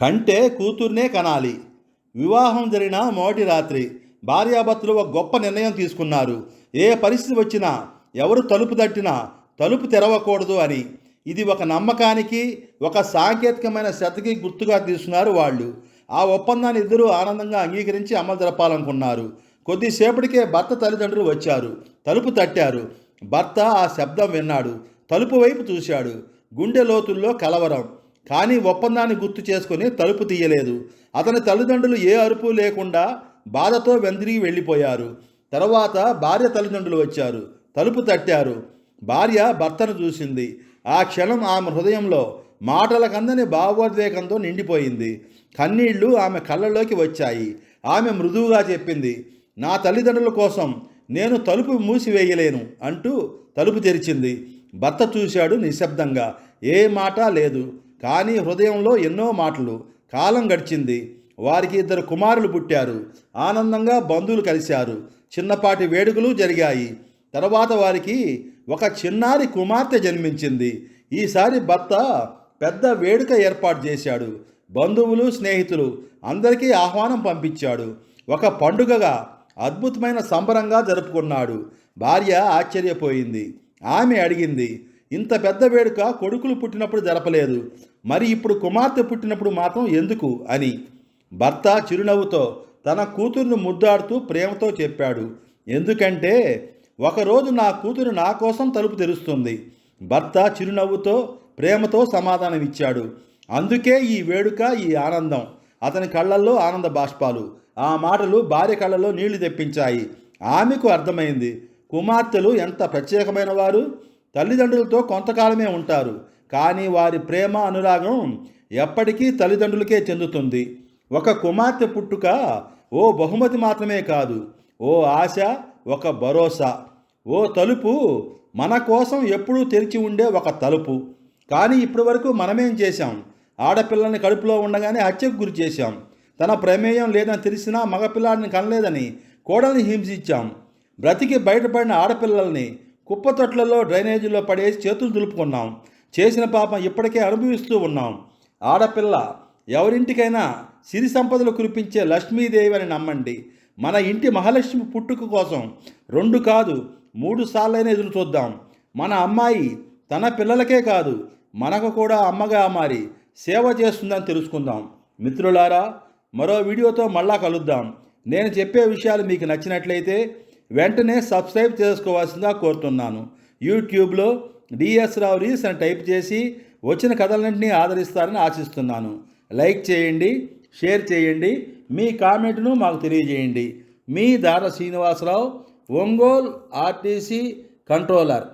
కంటే కూతుర్నే కనాలి. వివాహం జరిగిన మొదటి రాత్రి భార్యాభర్తలు ఒక గొప్ప నిర్ణయం తీసుకున్నారు. ఏ పరిస్థితి వచ్చినా ఎవరు తలుపు తట్టినా తలుపు తెరవకూడదు అని. ఇది ఒక నమ్మకానికి ఒక సాంకేతికమైన శ్రద్ధకి గుర్తుగా తీసుకున్నారు వాళ్ళు. ఆ ఒప్పందాన్ని ఇద్దరూ ఆనందంగా అంగీకరించి అమలు జరపాలనుకున్నారు. కొద్దిసేపటికే భర్త తల్లిదండ్రులు వచ్చారు. తలుపు తట్టారు. భర్త ఆ శబ్దం విన్నాడు. తలుపు వైపు చూశాడు. గుండె లోతుల్లో కలవరం. కానీ ఒప్పందాన్ని గుర్తు చేసుకొని తలుపు తీయలేదు. అతని తల్లిదండ్రులు ఏ అరుపు లేకుండా బాధతో వెందిరిగి వెళ్ళిపోయారు. తర్వాత భార్య తల్లిదండ్రులు వచ్చారు. తలుపు తట్టారు. భార్య భర్తను చూసింది. ఆ క్షణం ఆమె హృదయంలో మాటల కందని భావోద్వేగంతో నిండిపోయింది. కన్నీళ్ళు ఆమె కళ్ళలోకి వచ్చాయి. ఆమె మృదువుగా చెప్పింది నా తల్లిదండ్రుల కోసం నేను తలుపు మూసివేయలేను అంటూ తలుపు తెరిచింది. భర్త చూశాడు నిశ్శబ్దంగా. ఏ మాట లేదు. కానీ హృదయంలో ఎన్నో మాటలు. కాలం గడిచింది. వారికి ఇద్దరు కుమారులు పుట్టారు. ఆనందంగా బంధువులు కలిశారు. చిన్నపాటి వేడుకలు జరిగాయి. తర్వాత వారికి ఒక చిన్నారి కుమార్తె జన్మించింది. ఈసారి భర్త పెద్ద వేడుక ఏర్పాటు చేశాడు. బంధువులు స్నేహితులు అందరికీ ఆహ్వానం పంపించాడు. ఒక పండుగగా అద్భుతమైన సంబరంగా జరుపుకున్నాడు. భార్య ఆశ్చర్యపోయింది. ఆమె అడిగింది ఇంత పెద్ద వేడుక కొడుకులు పుట్టినప్పుడు జరపలేదు. మరి ఇప్పుడు కుమార్తె పుట్టినప్పుడు మాత్రం ఎందుకు? అని భర్త చిరునవ్వుతో తన కూతురును ముద్దాడుతూ ప్రేమతో చెప్పాడు. ఎందుకంటే ఒకరోజు నా కూతురు నా కోసం తలుపు తెరుస్తుంది. భర్త చిరునవ్వుతో ప్రేమతో సమాధానం ఇచ్చాడు అందుకే ఈ వేడుక ఈ ఆనందం. అతని కళ్ళల్లో ఆనంద బాష్పాలు. ఆ మాటలు భార్య కళ్ళలో నీళ్ళు తెప్పించాయి. ఆమెకు అర్థమైంది. కుమార్తెలు ఎంత ప్రత్యేకమైన వారు తల్లిదండ్రులతో కొంతకాలమే ఉంటారు. కానీ వారి ప్రేమ అనురాగం ఎప్పటికీ తల్లిదండ్రులకే చెందుతుంది. ఒక కుమార్తె పుట్టుక ఓ బహుమతి మాత్రమే కాదు. ఓ ఆశ ఒక భరోసా. ఓ తలుపు మన కోసం ఎప్పుడూ తెరిచి ఉండే ఒక తలుపు. కానీ ఇప్పటి వరకు మనమేం చేశాం? ఆడపిల్లని కడుపులో ఉండగానే హత్యకు గురి చేశాం. తన ప్రమేయం లేదని తెలిసినా మగపిల్లాడిని కనలేదని కోడల్ని హింసించాం. బ్రతికి బయటపడిన ఆడపిల్లల్ని కుప్పతొట్లలో డ్రైనేజీలో పడేసి చేతులు దులుపుకున్నాం. చేసిన పాపం ఇప్పటికే అనుభవిస్తూ ఉన్నాం. ఆడపిల్ల ఎవరింటికైనా సిరి సంపదలు కురిపించే లక్ష్మీదేవి అని నమ్మండి. మన ఇంటి మహాలక్ష్మి పుట్టుక కోసం రెండు కాదు మూడు సార్లైనా ఎదురు చూద్దాం. మన అమ్మాయి తన పిల్లలకే కాదు మనకు కూడా అమ్మగా మారి సేవ చేస్తుందని తెలుసుకుందాం. మిత్రులారా మరో వీడియోతో మళ్ళా కలుద్దాం. నేను చెప్పే విషయాలు మీకు నచ్చినట్లయితే వెంటనే సబ్స్క్రైబ్ చేసుకోవాల్సిందిగా కోరుతున్నాను. యూట్యూబ్లో డిఎస్ రావు రీల్స్ అని టైప్ చేసి వచ్చిన కథలన్నింటినీ ఆదరిస్తారని ఆశిస్తున్నాను. లైక్ చేయండి షేర్ చేయండి మీ కామెంట్ను మాకు తెలియజేయండి. మీ దార శ్రీనివాసరావు ఒంగోల్ ఆర్టీసీ కంట్రోలర్.